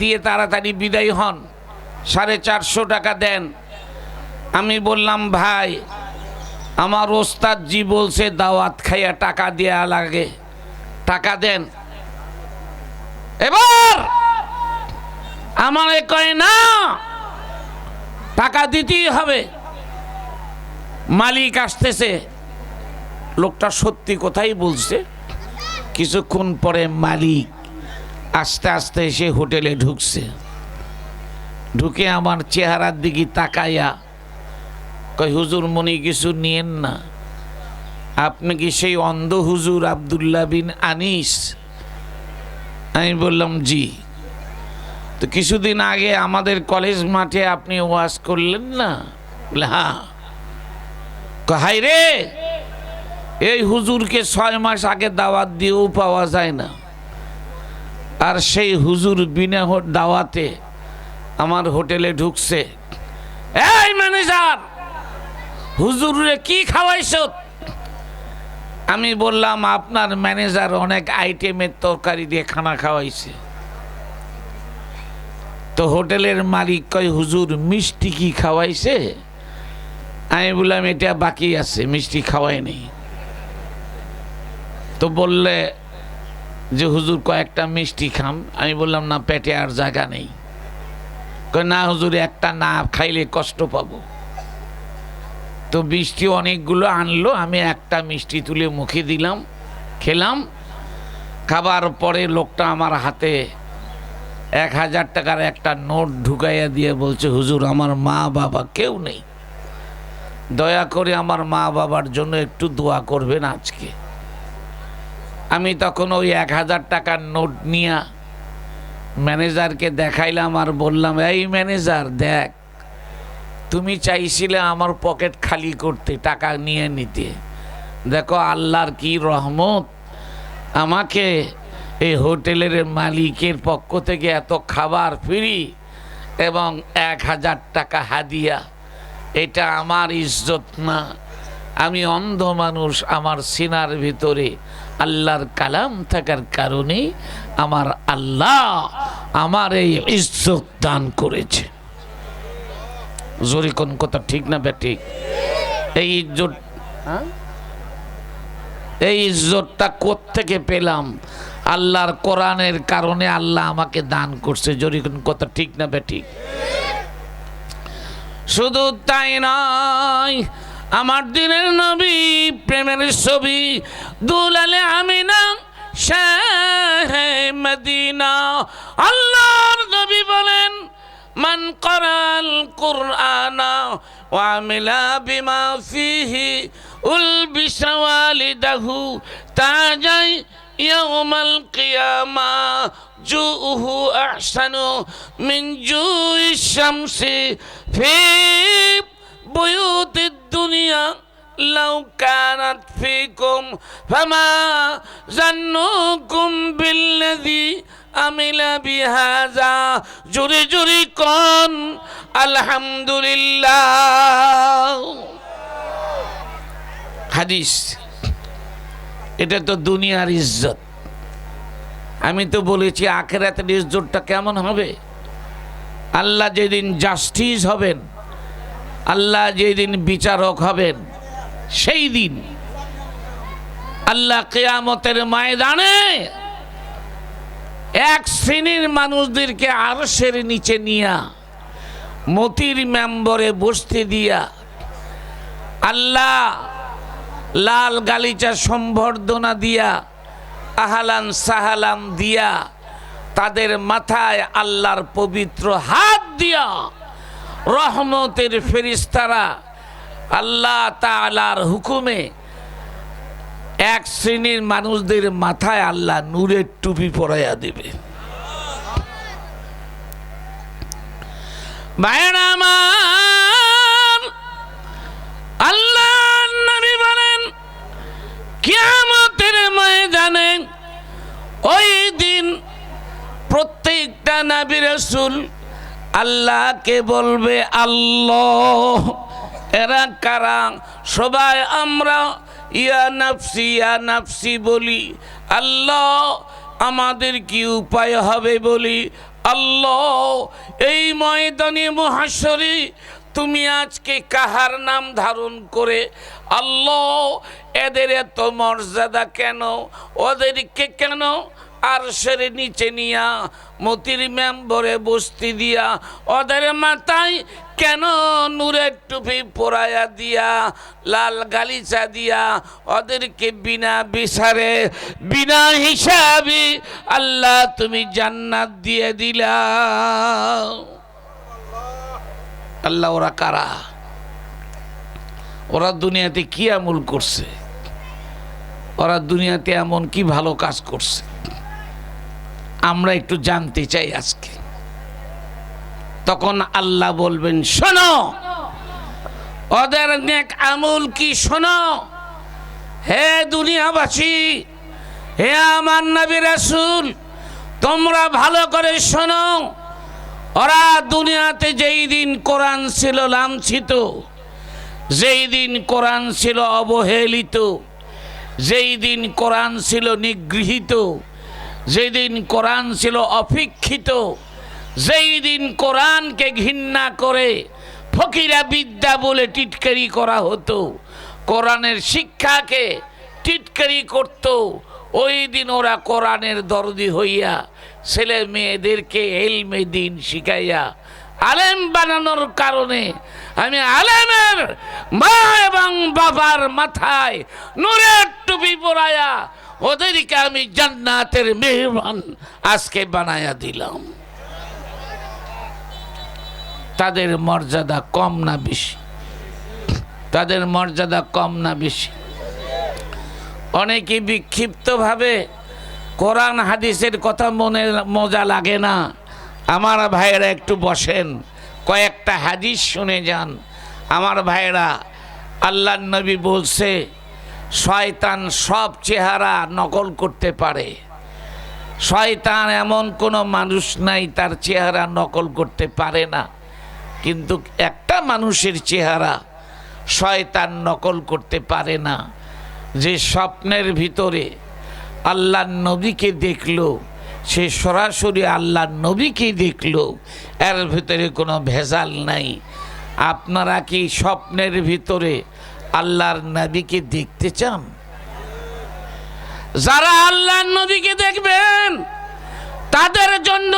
দিয়ে তাড়াতাড়ি বিদায় হন। সাড়ে চারশো টাকা দেন। আমি বললাম, ভাই, আমার ওস্তাদ জি বলছে দাওয়াত খাইয়া টাকা দেয়া লাগে। টাকা দেন। এবার আমার কয়, না, টাকা দিতেই হবে। মালিক আসতেছে। লোকটা সত্যি কথাই বলছে। কিছুক্ষণ পরে মালিক আস্তে আস্তে এসে হোটেলে ঢুকছে। ঢুকে আমার চেহারার দিকে তাকাইয়া কই হুজুর মনি কিছু নিয়েন না। আপনি কি সেই অন্ধ হুজুর আবদুল্লাহ বিন আনিস? আমি বললাম জি। তো কিছুদিন আগে আমাদের কলেজ মাঠে আপনি ওয়াজ করলেন না? বলে হ্যাঁ। কয়, হাই রে এই হুজুরকে ছয় মাস আগে দাওয়াত দিয়েও পাওয়া যায় না। আর সেই হুজুর বিনা দাওয়াতে আমার হোটেলে ঢুকছে। এই ম্যানেজার হুজুরে কি খাওয়াইছ? আমি বললাম, আপনার ম্যানেজার অনেক আইটেমের তরকারি দিয়ে খানা খাওয়াইছে। তো হোটেলের মালিক কয়, হুজুর, মিষ্টি কি খাওয়াইছে? আমি বললাম, এটা বাকি আছে, মিষ্টি খাওয়ায়নি তো বললে যে হুজুর কয়েকটা মিষ্টি খাম, আমি বললাম, না, পেটে আর জায়গা নেই। না হুজুর, একটা না খাইলে কষ্ট পাবো। তো মিষ্টি অনেকগুলো আনলো, আমি একটা মিষ্টি তুলে মুখে দিলাম, খেলাম। খাবার পরে লোকটা আমার হাতে এক হাজার টাকার একটা নোট ঢুকাইয়া দিয়ে বলছে, হুজুর, আমার মা বাবা কেউ নেই। দয়া করে আমার মা বাবার জন্য একটু দোয়া করবেন আজকে। আমি তখন ওই এক হাজার টাকার নোট নিয়ে ম্যানেজারকে দেখাইলাম আর বললাম, এই ম্যানেজার, দেখ, তুমি চাইছিলে আমার পকেট খালি করতে, টাকা নিয়ে নিতে। দেখো, আল্লাহর কি রহমত, আমাকে এই হোটেলের মালিকের পক্ষ থেকে এত খাবার ফ্রি এবং এক হাজার টাকা হাদিয়া, এটা আমার ইজ্জত না। আমি অন্ধ মানুষ, আমার সিনার ভিতরে আল্লাহর কালাম থাকার কারণে আমার আল্লাহ আমার এই ইজ্জত দান করেছে। জোরে কোন কথা ঠিক না বেঠিক এই ইজ্জত হ্যাঁ? এই ইজ্জতটা থেকে পেলাম? আল্লাহর কোরআনের কারণে আল্লাহ আমাকে দান করছে। জোরে কোন কথা ঠিক না বেঠিক শুধু তাই নয় আমার দিনের নবী, প্রেমের ছবি, দুলালে আমি নাম মদিনা। আল্লাহর নবী বলেন, মান করাল কুরআনা ওয়ামিলা বিমা ফিহি উল বিশাওয়ালিদাহু তাজাই ইয়াউমাল কিয়ামা জুহু আহসানু মিন জুই শামসি ফি বয়ুতি الدنيا لو كانت فيكم فما ظنكم بالذي عمل بهذا جري جري كن الحمد لله হাদিস এটা তো দুনিয়ার ইজ্জত আমি তো বলেছি আখেরাতের ইজ্জতটা কেমন হবে আল্লাহ যেদিন জাস্টিস হবেন আল্লাহ যেদিন বিচারক হবেন, সেই দিন আল্লাহ কেয়ামতের ময়দানে এক শ্রেণির মানুষদেরকে আরশের নিচে নিয়া, মতির মেম্বরে বসতে দিয়া আল্লাহ লাল গালিচা সম্বর্ধনা দিয়া, আহালান সাহালাম দিয়া, তাদের মাথায় আল্লাহর পবিত্র হাত দিয়া রহমতের ফেরিস্তারা আল্লাহ তালার হুকুমে এক শ্রেণির মানুষদের মাথায় আল্লাহ নূরের টুপি পরাইয়া দেবে। আল্লাহ বলেন ওই দিন প্রত্যেকটা নাবি রসুল আল্লাহকে বলবে আল্লাহ। এরা কারা? সবাই আমরা ইয়া নাফসি ইয়া নাফসি বলি, আল্লাহ আমাদের কি উপায় হবে বলি, আল্লাহ, এই ময়দানে মহাশরী তুমি আজকে কাহার নাম ধারণ করে, আল্লাহ, এদের এত মর্যাদা কেন? ওদেরকে কেন আর সেরে নিচে নিয়া মতির মেম্বরে বস্তি দিয়া, ওদের মাথায় কেন নূরের টুপি পরায়া দিয়া, লাল গালিচা দিয়া ওদেরকে বিনা বিচারে, বিনা হিসাবে আল্লাহ তুমি জান্নাত দিয়ে দিলা। আল্লাহ ওরা কারা? ওরা দুনিয়াতে কি আমল করছে? ওরা দুনিয়াতে এমন কি ভালো কাজ করছে? আমরা একটু জানতে চাই আজকে। তখন আল্লাহ বলবেন, শোনো, ওদের নেক আমল কি শোনো? হে দুনিয়াবাসী, হে আমার নবী রাসূল, তোমরা ভালো করে শোনো। ওরা দুনিয়াতে যেই দিন কোরআন ছিল লাঞ্ছিত, যেই দিন কোরআন ছিল অবহেলিত, যেই দিন কোরআন ছিল নিগৃহীত যেই দিন কোরআন ছিল অপেক্ষিত যেই দিন কোরআনকে ঘৃণা করে ফকিরা বিদ্যা বলে টিটকারি করা হতো, কোরআনের শিক্ষাকে টিটকারি করত ওই দিন ওরা কোরআনের দরদি হইয়া ছেলে মেয়েদেরকে এলমে দিন শিখাইয়া আলেম বানানোর কারণে আমি আলেমের মা এবং বাবার মাথায় নূরের টুপি পরায়া ওদেরকে আমি জান্নাতের মেহমান আজকে বানায়া দিলাম। তাদের মর্যাদা কম না বেশি। তাদের মর্যাদা কম না বেশি। অনেকে বিক্ষিপ্তভাবে কোরআন হাদিসের কথা মনে, মজা লাগে না। আমার ভাইয়েরা একটু বসেন, কয়েকটা হাদিস শুনে যান। আমার ভাইয়েরা আল্লাহ নবী বলছে শয়তান সব চেহারা নকল করতে পারে। শয়তান এমন কোনো মানুষ নাই, তার চেহারা নকল করতে পারে না। কিন্তু একটা মানুষের চেহারা শয়তান নকল করতে পারে না। যে স্বপ্নের ভিতরে আল্লাহ নবীকে দেখল, সে সরাসরি আল্লাহ নবীকেই দেখল, এর ভিতরে কোনো ভেজাল নাই। আপনারা কি স্বপ্নের ভিতরে আল্লাহর নবীকে দেখতে চান? যারা আল্লাহর নবীকে দেখবেন তাদের জন্য